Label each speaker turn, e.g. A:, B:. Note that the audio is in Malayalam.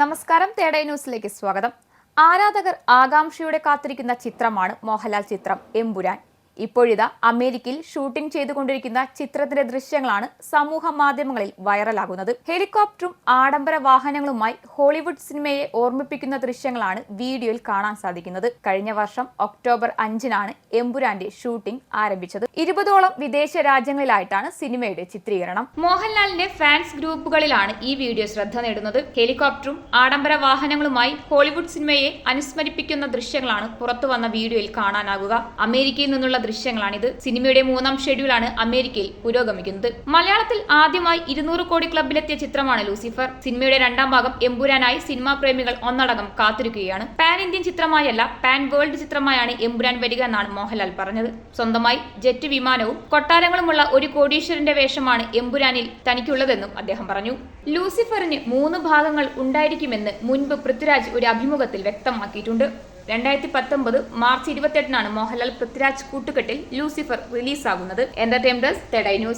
A: നമസ്കാരം തേടൈ ന്യൂസിലേക്ക് സ്വാഗതം. ആരാധകർ ആകാംക്ഷയോടെ കാത്തിരിക്കുന്ന ചിത്രമാണ് മോഹൻലാൽ ചിത്രം എമ്പുരാൻ. ഇപ്പോഴിതാ അമേരിക്കയിൽ ഷൂട്ടിംഗ് ചെയ്തുകൊണ്ടിരിക്കുന്ന ചിത്രത്തിന്റെ ദൃശ്യങ്ങളാണ് സമൂഹ മാധ്യമങ്ങളിൽ വൈറലാകുന്നത്. ഹെലികോപ്റ്ററും ആഡംബര വാഹനങ്ങളുമായി ഹോളിവുഡ് സിനിമയെ ഓർമ്മിപ്പിക്കുന്ന ദൃശ്യങ്ങളാണ് വീഡിയോയിൽ കാണാൻ സാധിക്കുന്നത്. കഴിഞ്ഞ വർഷം ഒക്ടോബർ അഞ്ചിനാണ് എമ്പുരാന്റെ ഷൂട്ടിംഗ് ആരംഭിച്ചത്. ഇരുപതോളം വിദേശ രാജ്യങ്ങളിലായിട്ടാണ് സിനിമയുടെ ചിത്രീകരണം. മോഹൻലാലിന്റെ ഫാൻസ് ഗ്രൂപ്പുകളിലാണ് ഈ വീഡിയോ ശ്രദ്ധ നേടുന്നത്. ഹെലികോപ്റ്ററും ആഡംബര വാഹനങ്ങളുമായി ഹോളിവുഡ് സിനിമയെ അനുസ്മരിപ്പിക്കുന്ന ദൃശ്യങ്ങളാണ് പുറത്തുവന്ന വീഡിയോയിൽ കാണാനാകുക. അമേരിക്കയിൽ നിന്നുള്ള ദൃശ്യങ്ങളാണിത്. സിനിമയുടെ മൂന്നാം ഷെഡ്യൂളാണ് അമേരിക്കയിൽ പുരോഗമിക്കുന്നത്. മലയാളത്തിൽ ആദ്യമായി ഇരുന്നൂറ് കോടി ക്ലബിലെത്തിയ ചിത്രമാണ് ലൂസിഫർ. സിനിമയുടെ രണ്ടാം ഭാഗം എമ്പുരാനായി സിനിമാ പ്രേമികൾ ഒന്നടങ്കം കാത്തിരിക്കുകയാണ്. പാൻ ഇന്ത്യൻ ചിത്രമായല്ല പാൻ വേൾഡ് ചിത്രമായാണ് എമ്പുരാൻ വരിക എന്നാണ് മോഹൻലാൽ പറഞ്ഞത്. സ്വന്തമായി ജെറ്റ് വിമാനവും കൊട്ടാരങ്ങളുമുള്ള ഒരു കോടീശ്വരന്റെ വേഷമാണ് എമ്പുരാനിൽ തനിക്കുള്ളതെന്നും അദ്ദേഹം പറഞ്ഞു. ലൂസിഫറിന് മൂന്ന് ഭാഗങ്ങൾ ഉണ്ടായിരിക്കുമെന്ന് മുൻപ് പൃഥ്വിരാജ് ഒരു അഭിമുഖത്തിൽ വ്യക്തമാക്കിയിട്ടുണ്ട്. രണ്ടായിരത്തി പത്തൊമ്പത് മാർച്ച് ഇരുപത്തെട്ടിനാണ് മോഹൻലാൽ പൃഥ്വിരാജ് കൂട്ടുകെട്ടിൽ ലൂസിഫർ റിലീസാകുന്നത്. എന്റർടൈൻമെന്റ് ഡെസ്ക് തെഡൈ ന്യൂസ്